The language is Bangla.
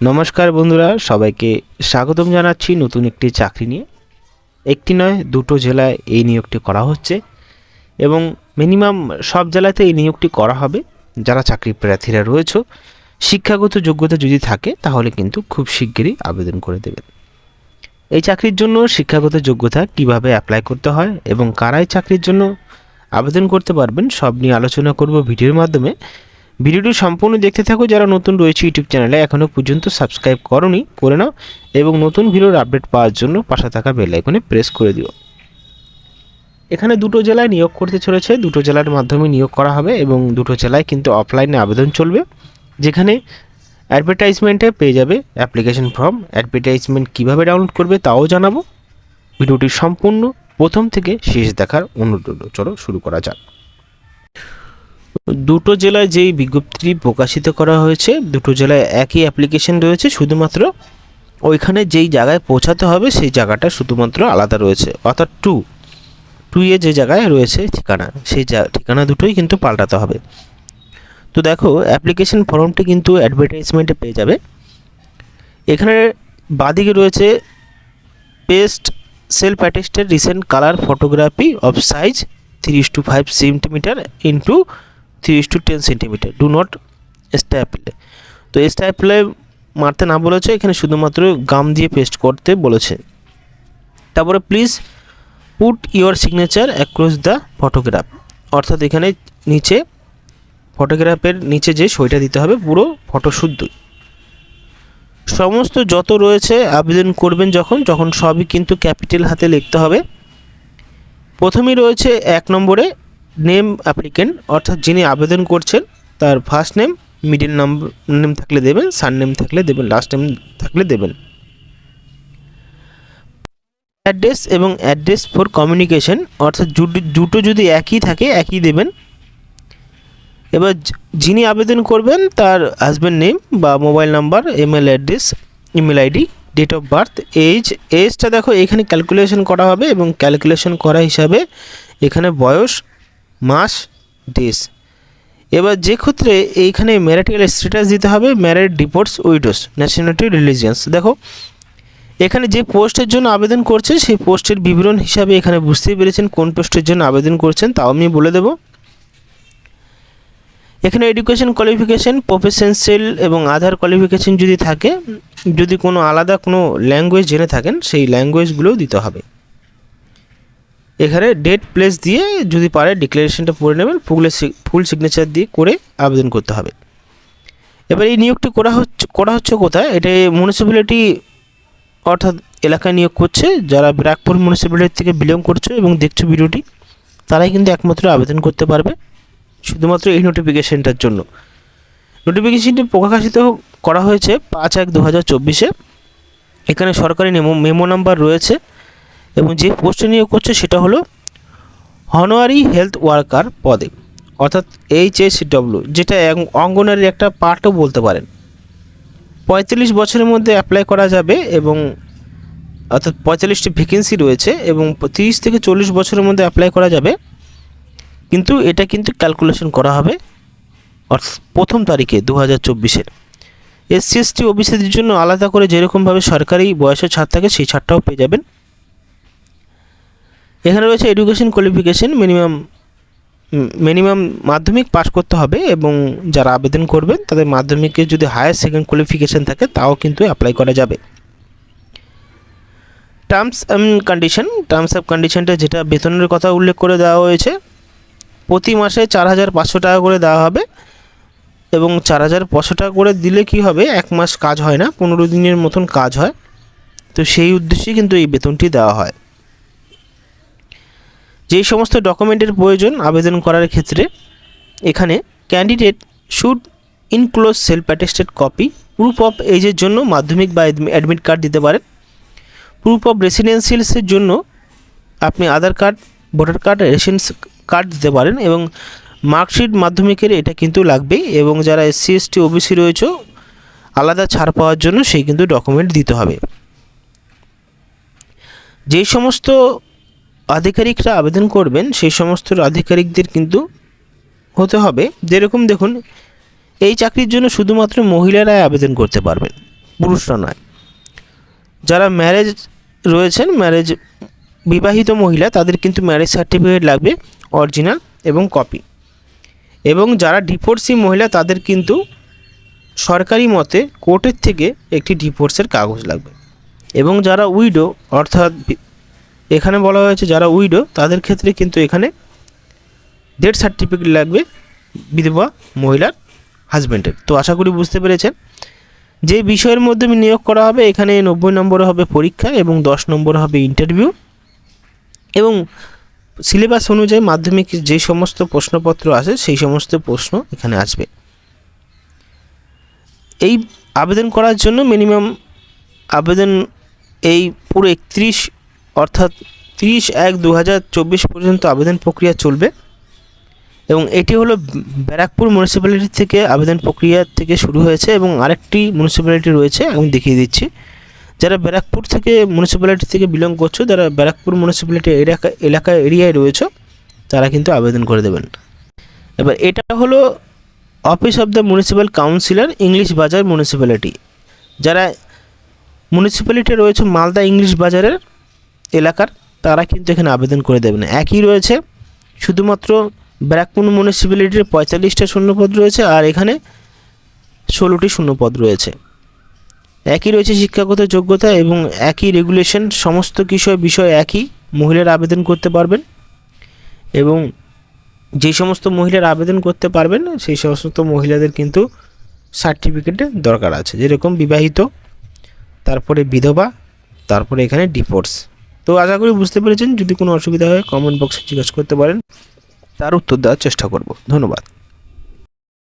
নমস্কার বন্ধুরা, সবাইকে স্বাগতম জানাচ্ছি নতুন একটি চাকরি নিয়ে। একটি নয়, দুটো জেলায় এই নিয়োগটি করা হচ্ছে এবং মিনিমাম সব জেলাতে এই নিয়োগটি করা হবে। যারা চাকরি প্রার্থীরা রয়েছে, শিক্ষাগত যোগ্যতা যদি থাকে, তাহলে কিন্তু খুব শিগগিরই আবেদন করে দেবেন। এই চাকরির জন্য শিক্ষাগত যোগ্যতা কীভাবে অ্যাপ্লাই করতে হয় এবং কারাই চাকরির জন্য আবেদন করতে পারবেন, সব নিয়ে আলোচনা করব ভিডিওর মাধ্যমে। ভিডিওটি সম্পূর্ণ দেখতে থাকো, যারা নতুন রয়েছে ইউটিউব চ্যানেলে এখনও পর্যন্ত সাবস্ক্রাইব করনি, করে নাও এবং নতুন ভিডিওর আপডেট পাওয়ার জন্য পাশে থাকা বেল আইকনে প্রেস করে দিও। এখানে দুটো জেলায় নিয়োগ করতে চলেছে। দুটো জেলার মাধ্যমে নিয়োগ করা হবে এবং দুটো জেলায় কিন্তু অফলাইনে আবেদন চলবে, যেখানে অ্যাডভার্টাইজমেন্টে পেয়ে যাবে অ্যাপ্লিকেশন ফর্ম অ্যাডভার্টাইজমেন্ট কীভাবে ডাউনলোড করবে তাও জানাব। ভিডিওটি সম্পূর্ণ প্রথম থেকে শেষ দেখার অনুরোধ চলো শুরু করা যাক। দুটো জেলায় যেই বিজ্ঞপ্তিটি প্রকাশিত করা হয়েছে, দুটো জেলায় একই অ্যাপ্লিকেশন রয়েছে, শুধুমাত্র ওইখানে যেই জায়গায় পৌঁছাতে হবে সেই জায়গাটা শুধুমাত্র আলাদা রয়েছে। অর্থাৎ টু টু এ যে জায়গায় রয়েছে ঠিকানা, সেই ঠিকানা দুটোই কিন্তু পাল্টাতে হবে। তো দেখো অ্যাপ্লিকেশন ফর্মটি কিন্তু অ্যাডভার্টাইজমেন্টে পেয়ে যাবে। এখানে বাদিকে রয়েছে paste self attested recent colour photography of size three two five centimetre into three two ten centimetre do not staple তো স্ট্যাপলে মারতে না বলেছে, এখানে শুধুমাত্র গাম দিয়ে পেস্ট করতে বলেছে। তারপরে please put your signature across the photograph অর্থাৎ এখানে নিচে ফটোগ্রাফের নিচে যে সইটা দিতে হবে, পুরো ফটো সমস্ত যত রয়েছে আবেদন করবেন যখন যখন সবই কিন্তু ক্যাপিটাল হাতে লিখতে হবে। প্রথমেই রয়েছে এক নম্বরে নেম অ্যাপ্লিকেন্ট অর্থাৎ যিনি আবেদন করছেন, তার first name middle number name থাকলে দেবেন সার নেম থাকলে দেবেন লাস্ট নেম থাকলে দেবেন। অ্যাড্রেস এবং অ্যাড্রেস ফর কমিউনিকেশন অর্থাৎ দুটো যদি একই থাকে, একই দেবেন। এবার যিনি আবেদন করবেন, তার হাজব্যান্ড নেম বা mobile number email address email ID date of birth age এজটা দেখো, এখানে ক্যালকুলেশন করা হবে এবং ক্যালকুলেশন করা হিসাবে এখানে বয়স মাস ডেস এবার যে ক্ষেত্রে এইখানে ম্যারিটাল স্ট্যাটাস দিতে হবে ম্যারিড ডিপোর্টস, উইডোস ন্যাশনালিটি রিলিজিয়ান্স। দেখো, এখানে যে পোস্টের জন্য আবেদন করছে, সেই পোস্টের বিবরণ হিসাবে এখানে বুঝতেই পেরেছেন কোন পোস্টের জন্য আবেদন করছেন, তাও আমি বলে দেবো। এখানে এডুকেশন কোয়ালিফিকেশন প্রফেশনশিয়াল এবং আধার কোয়ালিফিকেশন যদি থাকে, যদি কোনো আলাদা কোনো ল্যাঙ্গুয়েজ জেনে থাকেন, সেই ল্যাঙ্গুয়েজগুলোও দিতে হবে। এখানে ডেট প্লেস দিয়ে যদি পারে ডিক্লারেশনটা পড়ে নেবেন ফুলে ফুল সিগনেচার দিয়ে করে আবেদন করতে হবে। এবার এই নিয়োগটি করা হচ্ছে করা হচ্ছে কোথায়? এটা মিউনিসিপ্যালিটি অর্থাৎ এলাকায় নিয়োগ করছে, যারা ব্র্যাকপুর মিউনিসিপ্যালিটি থেকে বিলং করছে এবং দেখছ ভিডিওটি, তারাই কিন্তু একমাত্র আবেদন করতে পারবে, শুধুমাত্র এই নোটিফিকেশনটার জন্য। নোটিফিকেশনটি প্রকাশিত করা হয়েছে পাঁচ এক দু হাজার চব্বিশে। এখানে সরকারি মেমো নাম্বার রয়েছে। এবং যে পোস্টে নিয়োগ করছে সেটা হলো হনোয়ারি হেলথ ওয়ার্কার পদে, অর্থাৎ এইচ এস ডব্লিউ যেটা অঙ্গনারীর একটা পার্টও বলতে পারেন। পঁয়তাল্লিশ বছরের মধ্যে অ্যাপ্লাই করা যাবে এবং অর্থাৎ পঁয়তাল্লিশটি ভ্যাকেন্সি রয়েছে এবং তিরিশ থেকে চল্লিশ বছরের মধ্যে অ্যাপ্লাই করা যাবে। কিন্তু এটা কিন্তু ক্যালকুলেশন করা হবে অর্থাৎ প্রথম তারিখে দু হাজার চব্বিশের এসসি এসটি ওবিসিদের জন্য আলাদা করে যেরকমভাবে সরকারি বয়সের ছাড় থাকে সেই ছাড়টাও পেয়ে যাবেন। এখানে রয়েছে এডুকেশন কোয়ালিফিকেশন মিনিমাম মিনিমাম মাধ্যমিক পাশ করতে হবে এবং যারা আবেদন করবেন তাদের মাধ্যমিকে যদি হায়ার সেকেন্ড কোয়ালিফিকেশান থাকে তাও কিন্তু অ্যাপ্লাই করা যাবে। Terms and condition terms of কন্ডিশনটা যেটা বেতনের কথা উল্লেখ করে দেওয়া হয়েছে, প্রতি মাসে চার হাজার পাঁচশো টাকা করে দেওয়া হবে এবং চার হাজার পাঁচশো টাকা করে দিলে কি হবে? এক মাস কাজ হয় না, পনেরো দিনের মতন কাজ হয়। তো সেই উদ্দেশ্যে কিন্তু এই বেতনটি দেওয়া হয়। যেই সমস্ত ডকুমেন্টের প্রয়োজন আবেদন করার ক্ষেত্রে এখানে candidate should enclose self attested copy proof of এজের জন্য মাধ্যমিক বা অ্যাডমিট কার্ড দিতে পারেন। প্রুফ অফ রেসিডেন্সিয়ালসের জন্য আপনি Aadhaar card voter card ration card দিতে পারেন এবং মার্কশিট মাধ্যমিকের এটা কিন্তু লাগবেই এবং যারা এসসি এসটি ওবিসি রয়েছে, আলাদা ছাড় পাওয়ার জন্য সেই কিন্তু ডকুমেন্ট দিতে হবে। যেই সমস্ত আধিকারিকরা আবেদন করবেন, সেই সমস্ত আধিকারিকদের কিন্তু হতে হবে। যেরকম দেখুন, এই চাকরির জন্য শুধুমাত্র মহিলারাই আবেদন করতে পারবেন, পুরুষরা নয়। যারা ম্যারেজ রয়েছেন ম্যারেজ বিবাহিত মহিলা, তাদের কিন্তু ম্যারেজ সার্টিফিকেট লাগবে অরিজিনাল এবং কপি এবং যারা ডিভোর্সি মহিলা, তাদের কিন্তু সরকারি মতে কোর্টের থেকে একটি ডিভোর্সের কাগজ লাগবে। এবং যারা উইডো অর্থাৎ এখানে বলা হয়েছে যারা উইডো, তাদের ক্ষেত্রে কিন্তু এখানে ডেথ সার্টিফিকেট লাগবে বিধবা মহিলার হাজব্যান্ডের তো আশা করি বুঝতে পেরেছেন। যে বিষয়ের মধ্যে নিয়োগ করা হবে, এখানে নব্বই নম্বরে হবে পরীক্ষা এবং দশ নম্বরে হবে ইন্টারভিউ এবং সিলেবাস অনুযায়ী মাধ্যমিক যে সমস্ত প্রশ্নপত্র আসে সেই সমস্ত প্রশ্ন এখানে আসবে। এই আবেদন করার জন্য মিনিমাম আবেদন এই পুরো একত্রিশ অর্থাৎ তিরিশ এক দু পর্যন্ত আবেদন প্রক্রিয়া চলবে এবং এটি হলো ব্যারাকপুর মিউনিসিপ্যালিটি থেকে আবেদন প্রক্রিয়া থেকে শুরু হয়েছে এবং আরেকটি মিউনিসিপ্যালিটি রয়েছে, আমি দেখিয়ে দিচ্ছি। যারা ব্যারাকপুর থেকে মিউনিসিপ্যালিটি থেকে বিলং করছ, যারা ব্যারাকপুর মিউনিসিপ্যালিটি এলাকা এলাকা এরিয়ায় রয়েছে, তারা কিন্তু আবেদন করে দেবেন। এবার এটা হলো office of the municipal councillor English Bazar municipality যারা মিউনিসিপ্যালিটি রয়েছে, মালদা ইংলিশ বাজারের এলাকার, তারা কিন্তু এখানে আবেদন করে দেবেন। একই রয়েছে, শুধুমাত্র ব্যারাকপুর মিউনিসিপ্যালিটির পঁয়তাল্লিশটা শূন্যপদ রয়েছে আর এখানে ষোলোটি শূন্যপদ রয়েছে। একই রয়েছে শিক্ষাগত যোগ্যতা এবং একই রেগুলেশন সমস্ত বিষয় বিষয় একই, মহিলারা আবেদন করতে পারবেন এবং যে সমস্ত মহিলারা আবেদন করতে পারবেন, সেই সমস্ত মহিলাদের কিন্তু সার্টিফিকেটের দরকার আছে। যেরকম বিবাহিত, তারপরে বিধবা, তারপরে এখানে ডিভোর্স তো আশা করি বুঝতে পেরেছেন, যদি কোনো অসুবিধা হয় কমেন্ট বক্সে জিজ্ঞাসা করতে পারেন। তার উত্তর দেওয়ার চেষ্টা করব। ধন্যবাদ।